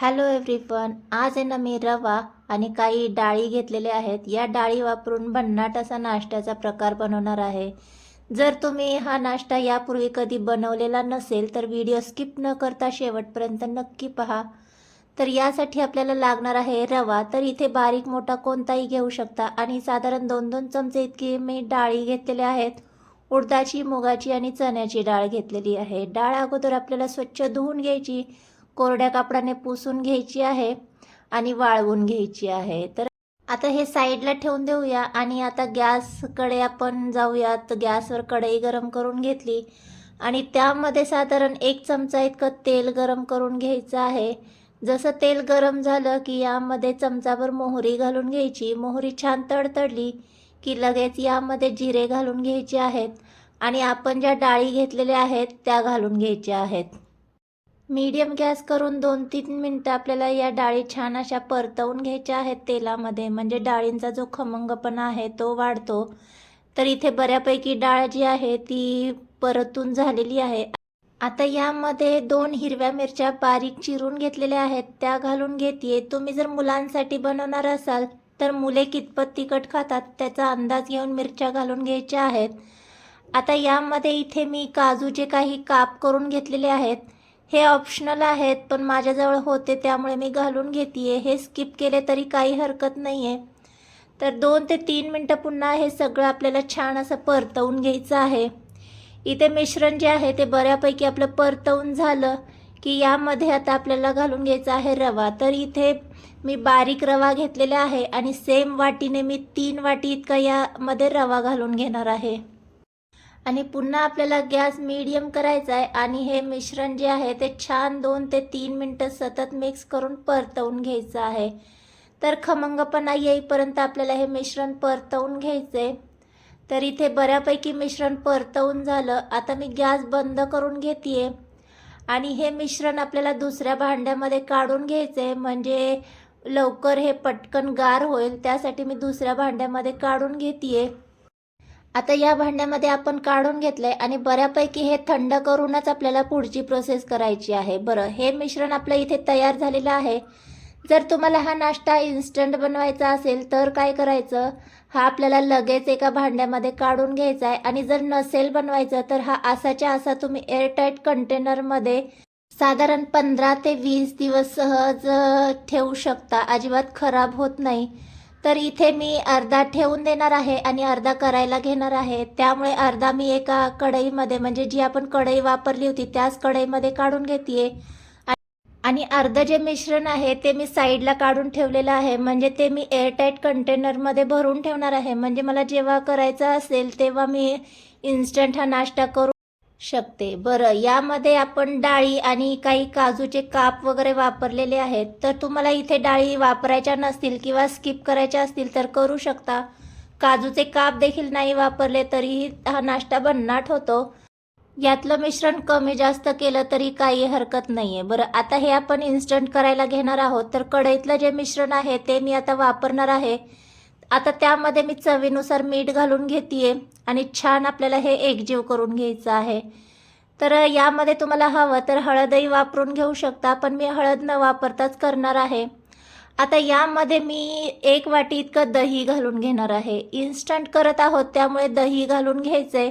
Hello एव्हरीपन आज आहे ना मी रवा आणि काही डाळी घेतलेल्या आहेत. या डाळी वापरून भन्नाट असा नाश्त्याचा प्रकार बनवणार आहे. जर तुम्ही हा नाश्ता यापूर्वी कधी बनवलेला नसेल तर व्हिडिओ स्किप न करता शेवटपर्यंत नक्की पहा. तर यासाठी आपल्याला लागणार आहे रवा. तर इथे बारीक मोठा कोणताही घेऊ शकता आणि साधारण दोन दोन चमचे इतकी मी डाळी घेतलेल्या आहेत. उडदाची मुगाची आणि चण्याची डाळ घेतलेली आहे. डाळ अगोदर आपल्याला स्वच्छ धुवून घ्यायची. कोरड्या कापडाने पुसून घ्यायची आहे आणि वाळवून घ्यायची आहे. तर आता हे साईडला ठेवून देऊया आणि आता गॅसकडे आपण जाऊया गॅसवर कढई गरम करून घेतली आणि त्यामध्ये साधारण एक चमचा इतकं तेल गरम करून घ्यायचं आहे. जसं तेल गरम झालं की यामध्ये चमचाभर मोहरी घालून घ्यायची. मोहरी छान तडतडली की लगेच यामध्ये जिरे घालून घ्यायचे आहेत आणि आपण ज्या डाळी घेतलेल्या आहेत त्या घालून घ्यायच्या आहेत. मीडियम गॅस करून दोन तीन मिनटं आपल्याला या डाळी छान अशा परतवून घ्यायच्या आहेत तेलामध्ये. म्हणजे डाळींचा जो खमंगपणा आहे तो वाढतो. तर इथे बऱ्यापैकी डाळ जी आहे ती परतून झालेली आहे. आता यामध्ये दोन हिरव्या मिरच्या बारीक चिरून घेतलेल्या आहेत. त्या घालून घेते तुम्ही जर मुलांसाठी बनवणार असाल तर मुले कितपत तिखट खातात त्याचा अंदाज घेऊन मिरच्या घालून घ्यायच्या आहेत. आता यामध्ये इथे मी काजूचे काही काप करून घेतलेले आहेत. हे ऑप्शनल आहेत पण माझ्याजवळ होते त्यामुळे मी घालून घेते हे स्किप केले तरी काही हरकत नाही आहे तर दोन ते तीन मिनटं पुन्हा हे सगळं आपल्याला छान असं परतवून घ्यायचं आहे. इथे मिश्रण जे आहे ते बऱ्यापैकी आपलं परतवून झालं की यामध्ये आता आपल्याला घालून घ्यायचा आहे रवा. तर इथे मी बारीक रवा घेतलेला आहे आणि सेम वाटीने मी तीन वाटी इतका यामध्ये रवा घालून घेणार आहे. आणि पुन्हा आपल्याला गॅस मीडियम करायचा आहे आणि हे मिश्रण जे आहे ते छान दोन ते तीन मिनटं सतत मिक्स करून परतवून घ्यायचं आहे. तर खमंगपणा येईपर्यंत आपल्याला हे मिश्रण परतवून घ्यायचं आहे तर इथे बऱ्यापैकी मिश्रण परतवून झालं. आता मी गॅस बंद करून घेते आणि हे मिश्रण आपल्याला दुसऱ्या भांड्यामध्ये काढून घ्यायचं आहे म्हणजे लवकर हे पटकन गार होईल. त्यासाठी मी दुसऱ्या भांड्यामध्ये काढून घेते आता या भांड्यामध्ये आपण काढून घेतलंय आणि बऱ्यापैकी हे थंड करूनच आपल्याला पुढची प्रोसेस करायची आहे. बरं हे मिश्रण आपलं इथे तयार झालेलं आहे. जर तुम्हाला हा नाश्ता इन्स्टंट बनवायचा असेल तर काय करायचं? हा आपल्याला लगेच एका भांड्यामध्ये काढून घ्यायचा आहे आणि जर नसेल बनवायचं तर हा असाच्या असा तुम्ही एअरटाईट कंटेनरमध्ये साधारण पंधरा ते वीस दिवस सहज ठेवू शकता. अजिबात खराब होत नाही. तर इथे मी अर्धा ठेवून देणार आहे आणि अर्धा करायला घेणार आहे. त्यामुळे अर्धा मी एका कढईमध्ये म्हणजे जी आपण कढई वापरली होती त्याच कढईमध्ये काढून घेते आणि अर्धं जे मिश्रण आहे ते मी साईडला काढून ठेवलेलं आहे. म्हणजे ते मी एअरटाईट कंटेनरमध्ये भरून ठेवणार आहे. म्हणजे मला जेव्हा करायचं असेल तेव्हा मी इन्स्टंट हा नाश्ता करू शकते. बरं यामध्ये आपण डाळी आणि काही काजूचे काप वगैरे वापरलेले आहेत. तर तुम्हाला इथे डाळी वापरायच्या नसतील किंवा स्किप करायच्या असतील तर करू शकता. काजूचे काप देखील नाही वापरले तरीही हा नाश्ता भन्नाट होतो. यातलं मिश्रण कमी जास्त केलं तरी काही हरकत नाही आहे बरं आता हे आपण इन्स्टंट करायला घेणार आहोत. तर कढईतलं जे मिश्रण आहे ते मी आता वापरणार आहे. आता त्यामध्ये मी चवीनुसार मीठ घालून घेते आणि छान आपल्याला हे एकजीव करून घ्यायचं आहे. तर यामध्ये तुम्हाला हवं तर हळदही वापरून घेऊ शकता पण मी हळद न वापरताच करणार आहे. आता यामध्ये मी एक वाटी इतकं दही घालून घेणार आहे. इन्स्टंट करत आहोत त्यामुळे दही घालून घ्यायचंय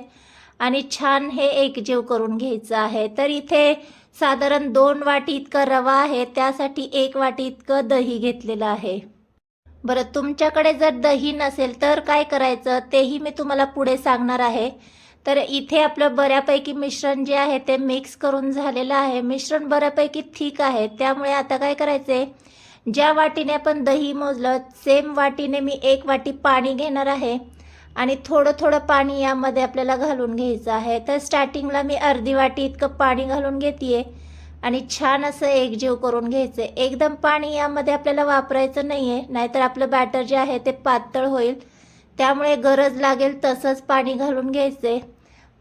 आणि छान हे एकजीव करून घ्यायचं आहे. तर इथे साधारण दोन वाटी इतका रवा आहे त्यासाठी एक वाटी इतकं दही घेतलेलं आहे. बरं तुमच्याकडे जर दही नसेल तर काय करायचं? तेही मी तुम्हाला पुढे सांगणार आहे. तर इथे आपलं बऱ्यापैकी मिश्रण जे आहे ते मिक्स करून झालेलं आहे. मिश्रण बऱ्यापैकी ठीक आहे. त्यामुळे आता काय करायचं आहे ज्या वाटीने आपण दही मोजलं सेम वाटीने मी एक वाटी पाणी घेणार आहे. आणि थोडं थोडं पाणी यामध्ये आपल्याला घालून घ्यायचं आहे. तर स्टार्टिंगला मी अर्धी वाटी इतकं पाणी घालून घेते आणि छान असं एकजीव करून घ्यायचं. एकदम पाणी यामध्ये आपल्याला वापरायचं नाही आहे नाहीतर आपलं बॅटर जे आहे ते पातळ होईल. त्यामुळे गरज लागेल तसंच पाणी घालून घ्यायचं.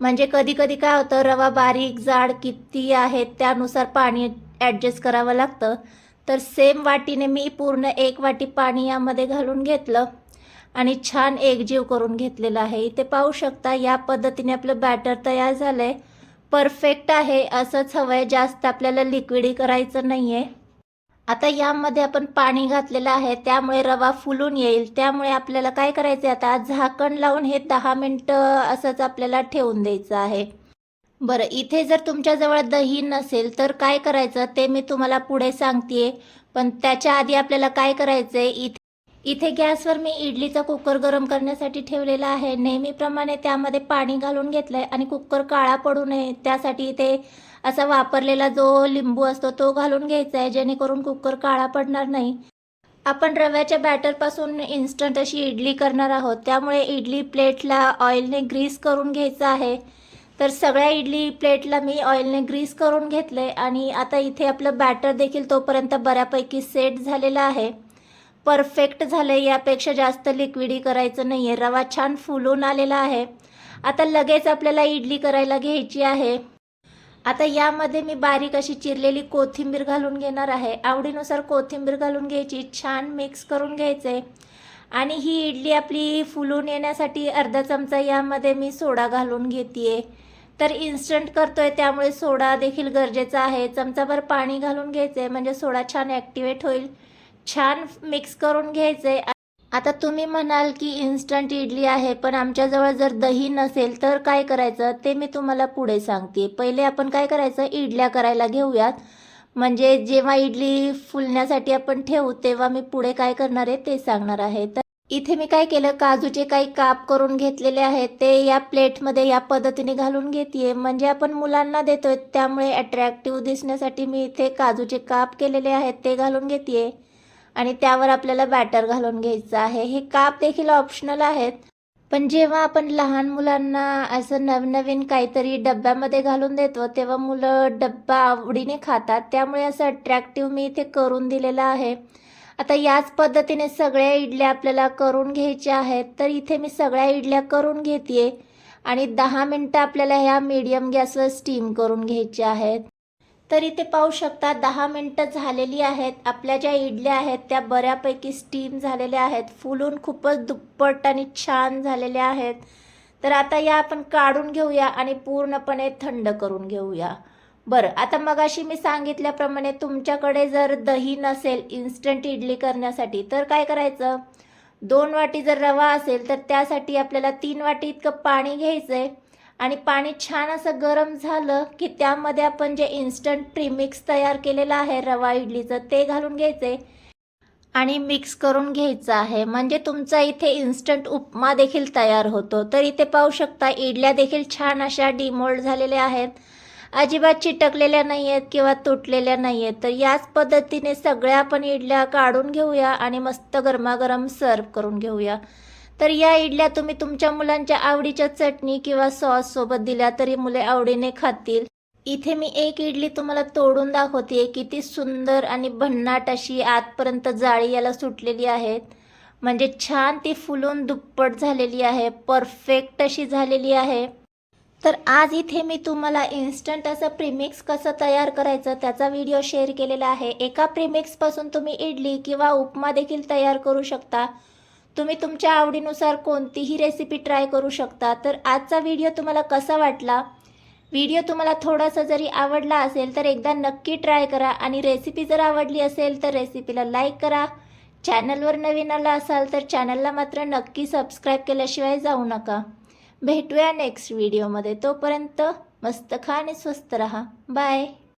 म्हणजे कधी कधी काय होतं रवा बारीक जाड किती आहेत त्यानुसार पाणी ॲडजस्ट करावं लागतं. तर सेम वाटीने मी पूर्ण एक वाटी पाणी यामध्ये घालून घेतलं. आणि छान एकजीव करून घेतलेलं आहे. इथे पाहू शकता या पद्धतीने आपलं बॅटर तयार झालं आहे परफेक्ट आहे असंच हवं आहे जास्त आपल्याला लिक्विडी करायचं नाही आहे आता यामध्ये आपण पाणी घातलेलं आहे त्यामुळे रवा फुलून येईल. त्यामुळे आपल्याला काय करायचं आहे आता? झाकण लावून हे दहा मिनटं असंच आपल्याला ठेवून द्यायचं आहे. बरं इथे जर तुमच्याजवळ दही नसेल तर काय करायचं? ते मी तुम्हाला पुढे सांगते पण त्याच्या आधी आपल्याला काय करायचं आहे इथे इथे गॅसवर मी इडलीचा कुकर गरम करण्यासाठी ठेवलेला आहे. नेहमीप्रमाणे त्यामध्ये पाणी घालून घेतलंय आणि कुकर काळा पडू नये. त्यासाठी इथे असा वापरलेला जो लिंबू असतो तो घालून घ्यायचा आहे जेणेकरून कुकर काळा पडणार नाही. आपण रव्याच्या बॅटरपासून इन्स्टंट अशी इडली करणार आहोत. त्यामुळे इडली प्लेटला ऑइलने ग्रीस करून घ्यायचं आहे. तर सगळ्या इडली प्लेटला मी ऑइलने ग्रीस करून घेतले आणि आता इथे आपलं बॅटर देखील तोपर्यंत बऱ्यापैकी सेट झालेला आहे. परफेक्ट झालं आहे यापेक्षा जास्त लिक्विडी करायचं नाही आहे रवा छान फुलून आलेला आहे. आता लगेच आपल्याला इडली करायला घ्यायची आहे. आता यामध्ये मी बारीक अशी चिरलेली कोथिंबीर घालून घेणार आहे. आवडीनुसार कोथिंबीर घालून घ्यायची छान मिक्स करून घ्यायचे. आणि ही इडली आपली फुलून येण्यासाठी अर्धा चमचा यामध्ये मी सोडा घालून घेते तर इन्स्टंट करतोय त्यामुळे सोडा देखील गरजेचा आहे. चमचाभर पाणी घालून घ्यायचे म्हणजे सोडा छान ॲक्टिवेट होईल. छान मिक्स करून घ्यायचे आता तुम्ही म्हणाल की इन्स्टंट इडली आहे पण आमच्याजवळ जर दही नसेल तर काय करायचं? ते मी तुम्हाला पुढे सांगते. पहिले आपण काय करायचं? इडल्या करायला घेऊयात. म्हणजे जेव्हा इडली फुलण्यासाठी आपण ठेवू तेव्हा मी पुढे काय करणार आहे ते सांगणार आहे. तर इथे मी काय केलं? काजूचे काही काप करून घेतलेले आहेत. ते या प्लेटमध्ये या पद्धतीने घालून घेते म्हणजे आपण मुलांना देतोय त्यामुळे अट्रॅक्टिव्ह दिसण्यासाठी मी इथे काजूचे काप केलेले आहेत ते घालून घेते आणि त्यावर आपल्याला बॅटर घालून घ्यायचं आहे. हे काप देखील ऑप्शनल आहेत. पण जेव्हा आपण लहान मुलांना असं नवनवीन काहीतरी डब्यामध्ये घालून देतो तेव्हा मुलं डब्बा आवडीने खातात. त्यामुळे असं अट्रॅक्टिव्ह मी इथे करून दिलेलं आहे. आता याच पद्धतीने सगळ्या इडल्या आपल्याला करून घ्यायच्या आहेत. तर इथे मी सगळ्या इडल्या करून घेते आणि दहा मिनटं आपल्याला ह्या मीडियम गॅसवर स्टीम करून घ्यायच्या आहेत. तर इथे पाहू शकता दहा मिनटं झालेली आहेत. आपल्या ज्या इडल्या आहेत त्या बऱ्यापैकी स्टीम झालेल्या आहेत. फुलून खूपच दुप्पट आणि छान झालेल्या आहेत. तर आता या आपण काढून घेऊया आणि पूर्णपणे थंड करून घेऊया. बरं आता मगाशी मी सांगितल्याप्रमाणे तुमच्याकडे जर दही नसेल इन्स्टंट इडली करण्यासाठी तर काय करायचं? दोन वाटी जर रवा असेल तर त्यासाठी आपल्याला तीन वाटी इतकं पाणी घ्यायचं आहे आणि पाणी छान असं गरम झालं की त्यामध्ये आपण जे इन्स्टंट प्रीमिक्स तयार केलेलं आहे रवा इडलीचं ते घालून घ्यायचे. आणि मिक्स करून घ्यायचं आहे. म्हणजे तुमचा इथे इन्स्टंट उपमा देखील तयार होतो. तर इथे पाहू शकता इडल्या देखील छान अशा डिमोल्ड झालेल्या आहेत. अजिबात चिटकलेल्या नाही आहेत किंवा तुटलेल्या नाही आहेत तर याच पद्धतीने सगळ्या आपण इडल्या काढून घेऊया आणि मस्त गरमागरम सर्व करून घेऊया. तर या इडल्या तुम्ही तुमच्या मुलांच्या आवडीच्या चटणी किंवा सॉस सोबत दिल्या तरी मुले आवडीने खातील. इथे मी एक इडली तुम्हाला तोडून दाखवते किती सुंदर आणि भन्नाट अशी आतपर्यंत जाळी याला सुटलेली आहेत. म्हणजे छान ती फुलून दुप्पट झालेली आहे परफेक्ट अशी झालेली आहे. तर आज इथे मी तुम्हाला इन्स्टंट असं प्रीमिक्स कसं तयार करायचं त्याचा व्हिडिओ शेअर केलेला आहे. एका प्रीमिक्सपासून तुम्ही इडली किंवा उपमा देखील तयार करू शकता. तुम्ही तुमच्या आवडीनुसार कोणतीही रेसिपी ट्राय करू शकता. तर आजचा व्हिडिओ तुम्हाला कसा वाटला? व्हिडिओ तुम्हाला थोडासा जरी आवडला असेल तर एकदा नक्की ट्राय करा. आणि रेसिपी जर आवडली असेल तर रेसिपीला लाईक करा. चॅनलवर नवीन आला असाल तर चॅनलला मात्र नक्की सबस्क्राईब केल्याशिवाय जाऊ नका. भेटूया नेक्स्ट व्हिडिओमध्ये तोपर्यंत मस्त खा आणि स्वस्त रहा. बाय